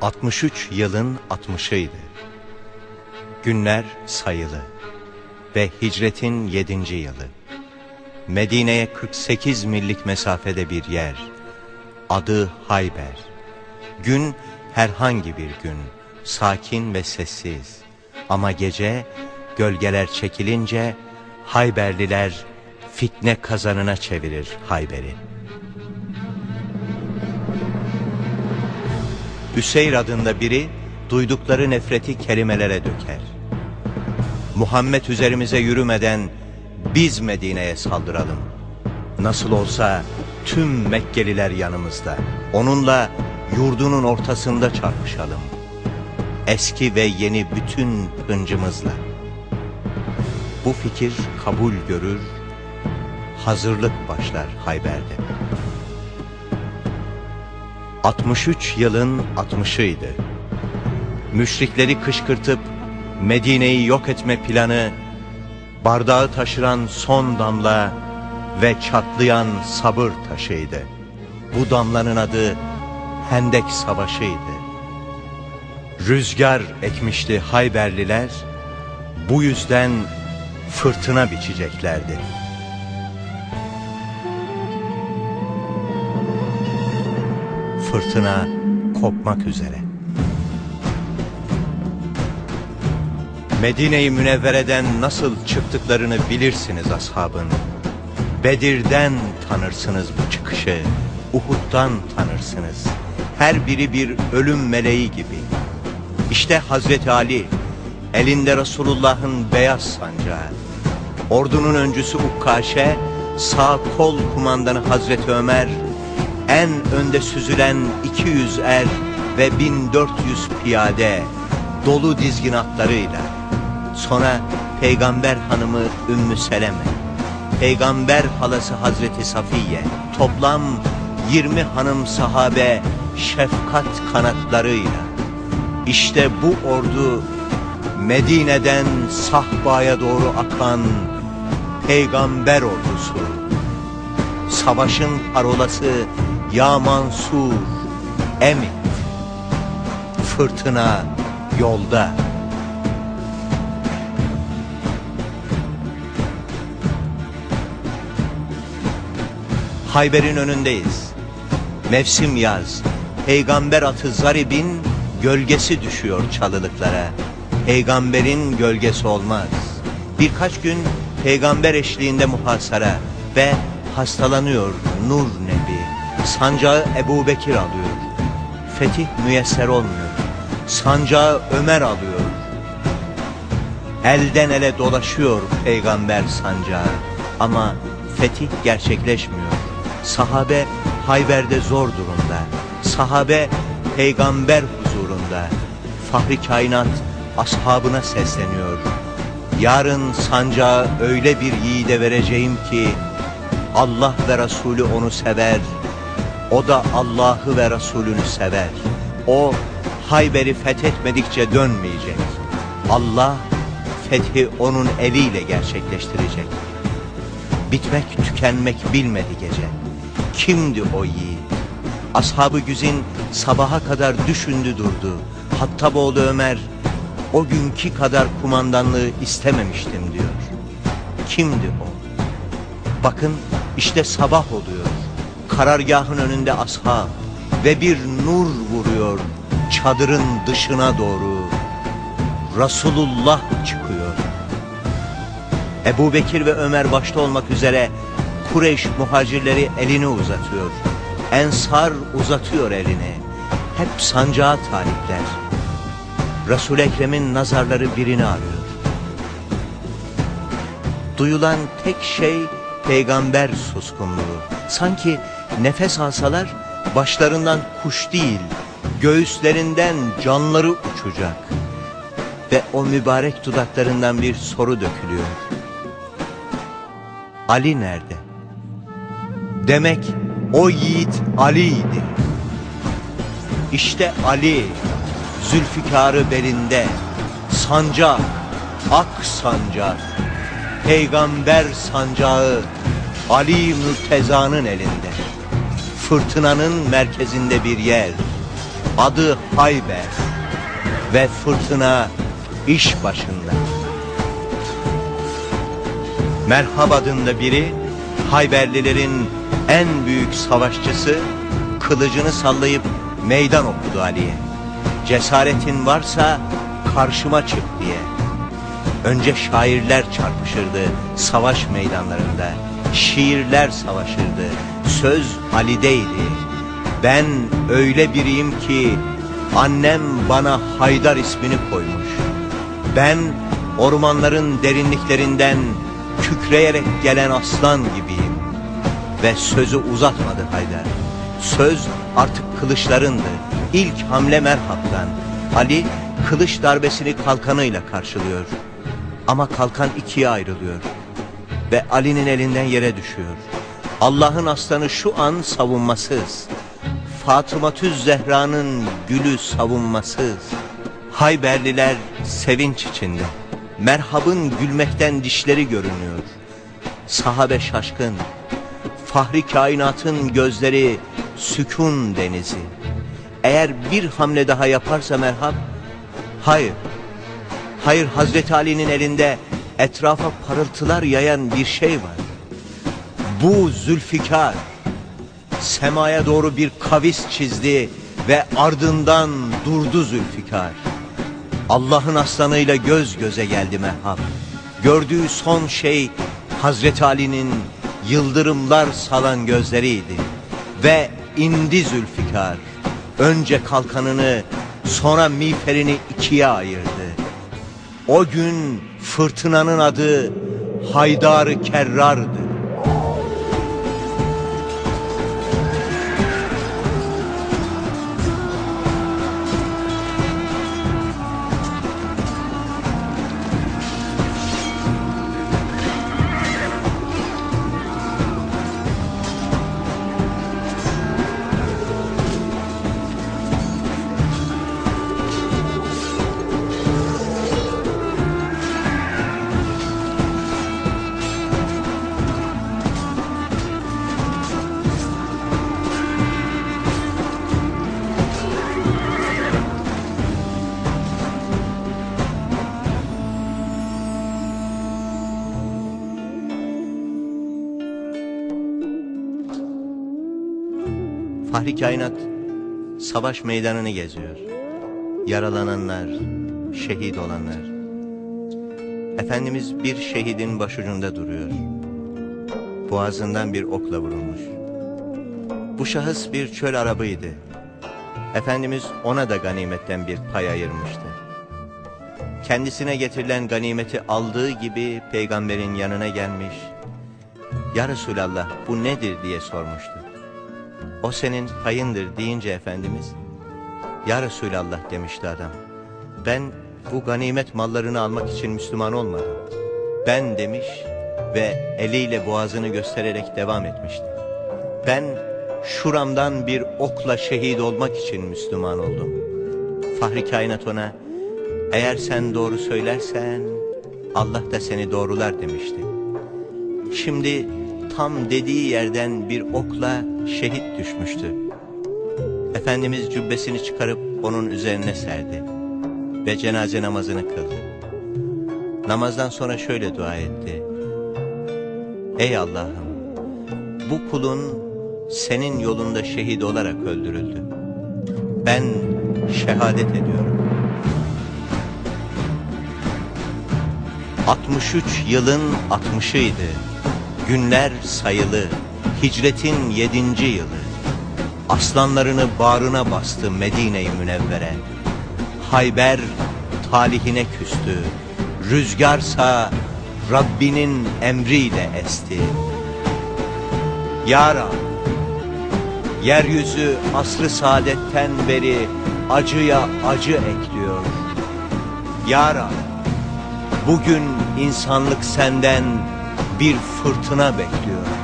...63 yılın 60'ıydı. Günler sayılı ve hicretin 7. yılı. Medine'ye 48 millik mesafede bir yer. Adı Hayber. Gün herhangi bir gün, sakin ve sessiz. Ama gece gölgeler çekilince Hayberliler fitne kazanına çevirir Hayber'i. Hüseyr adında biri duydukları nefreti kelimelere döker. Muhammed üzerimize yürümeden biz Medine'ye saldıralım. Nasıl olsa tüm Mekkeliler yanımızda. Onunla yurdunun ortasında çarpışalım. Eski ve yeni bütün hıncımızla. Bu fikir kabul görür, hazırlık başlar Hayber'de. 63 yılın 60'ıydı. Müşrikleri kışkırtıp Medine'yi yok etme planı, bardağı taşıran son damla ve çatlayan sabır taşıydı. Bu damlanın adı Hendek Savaşı'ydı. Rüzgar ekmişti Hayberliler, bu yüzden fırtına biçeceklerdi. Fırtına kopmak üzere. Medine-i Münevvere'den nasıl çıktıklarını bilirsiniz ashabın. Bedir'den tanırsınız bu çıkışı, Uhud'dan tanırsınız. Her biri bir ölüm meleği gibi. İşte Hazreti Ali, elinde Resulullah'ın beyaz sancağı. Ordunun öncüsü Ukkaşe, sağ kol kumandanı Hazreti Ömer, en önde süzülen 200 er ve 1400 piyade, dolu dizgin atlarıyla. Sonra Peygamber hanımı Ümmü Seleme, Peygamber halası Hazreti Safiye, toplam 20 hanım sahabe şefkat kanatlarıyla. İşte bu ordu Medine'den Sahba'ya doğru akan Peygamber ordusu. Savaşın parolası Ya Mansur, Emin. Fırtına yolda. Hayber'in önündeyiz. Mevsim yaz. Peygamber atı Zarib'in gölgesi düşüyor çalılıklara. Peygamberin gölgesi olmaz. Birkaç gün peygamber eşliğinde muhasara ve hastalanıyor Nur Nebi. Sancağı Ebu Bekir alıyor. Fetih müyesser olmuyor. Sancağı Ömer alıyor. Elden ele dolaşıyor peygamber sancağı. Ama fetih gerçekleşmiyor. Sahabe Hayber'de zor durumda. Sahabe peygamber huzurunda. Fahri kainat ashabına sesleniyor. Yarın sancağı öyle bir yiğide vereceğim ki Allah ve Resulü onu sever. O da Allah'ı ve Resulünü sever. O Hayber'i fethetmedikçe dönmeyecek. Allah fethi onun eliyle gerçekleştirecek. Bitmek tükenmek bilmedi gece. Kimdi o yiğit? Ashab-ı Güzin sabaha kadar düşündü durdu. Hattaboğlu Ömer o günkü kadar kumandanlığı istememiştim diyor. Kimdi o? Bakın işte sabah oluyor. Karargahın önünde ashab ve bir nur vuruyor çadırın dışına doğru. Resulullah çıkıyor. Ebu Bekir ve Ömer başta olmak üzere Kureyş muhacirleri elini uzatıyor. Ensar uzatıyor elini. Hep sancağa talipler. Resul-i Ekrem'in nazarları birini arıyor. Duyulan tek şey peygamber suskunluğu. Sanki nefes alsalar başlarından kuş değil, göğüslerinden canları uçacak. Ve o mübarek dudaklarından bir soru dökülüyor. Ali nerede? Demek o yiğit Ali'ydi. İşte Ali, Zülfikar'ı belinde, sancak, ak sancak, peygamber sancağı Ali Mürteza'nın elinde. Fırtınanın merkezinde bir yer. Adı Hayber ve fırtına iş başında. Merhab adında biri Hayberlilerin en büyük savaşçısı kılıcını sallayıp meydan okudu Ali'ye. Cesaretin varsa karşıma çık diye. Önce şairler çarpışırdı savaş meydanlarında. Şiirler savaşırdı. Söz Ali'deydi. Ben öyle biriyim ki annem bana Haydar ismini koymuş. Ben ormanların derinliklerinden kükreyerek gelen aslan gibiyim. Ve sözü uzatmadı Haydar. Söz artık kılıçlarındı. İlk hamle merhaptan. Ali kılıç darbesini kalkanıyla karşılıyor. Ama kalkan ikiye ayrılıyor. Ve Ali'nin elinden yere düşüyor. Allah'ın aslanı şu an savunmasız. Fatımatüz Zehra'nın gülü savunmasız. Hayberliler sevinç içinde. Merhab'ın gülmekten dişleri görünüyor. Sahabe şaşkın. Fahri kainatın gözleri sükun denizi. Eğer bir hamle daha yaparsa merhab, hayır. Hayır Hazreti Ali'nin elinde etrafa parıltılar yayan bir şey var. Bu Zülfikar semaya doğru bir kavis çizdi ve ardından durdu Zülfikar. Allah'ın aslanıyla göz göze geldi merhab. Gördüğü son şey Hazreti Ali'nin yıldırımlar salan gözleriydi. Ve indi Zülfikar. Önce kalkanını sonra miğferini ikiye ayırdı. O gün fırtınanın adı Haydar-ı Kerrar'dı. Fahri Kainat savaş meydanını geziyor. Yaralananlar, şehit olanlar. Efendimiz bir şehidin başucunda duruyor. Boğazından bir okla vurulmuş. Bu şahıs bir çöl arabıydı. Efendimiz ona da ganimetten bir pay ayırmıştı. Kendisine getirilen ganimeti aldığı gibi peygamberin yanına gelmiş. Ya Resulallah bu nedir diye sormuştu. O senin payındır deyince Efendimiz, Ya Resulallah demişti adam. Ben bu ganimet mallarını almak için Müslüman olmadım. Ben demiş ve eliyle boğazını göstererek devam etmişti. Ben şuramdan bir okla şehit olmak için Müslüman oldum. Fahri kainat ona, eğer sen doğru söylersen Allah da seni doğrular demişti. Şimdi tam dediği yerden bir okla şehit düşmüştü. Efendimiz cübbesini çıkarıp onun üzerine serdi ve cenaze namazını kıldı. Namazdan sonra şöyle dua etti. Ey Allah'ım bu kulun senin yolunda şehit olarak öldürüldü. Ben şehadet ediyorum. 63 yılın 60'ıydı. Günler sayılı. Hicretin yedinci yılı. Aslanlarını bağrına bastı Medine-i Münevvere. Hayber talihine küstü. Rüzgarsa Rabbinin emriyle esti. Ya Rab, yeryüzü asrı saadetten beri acıya acı ekliyor. Ya Rab, bugün insanlık senden bir fırtına bekliyor.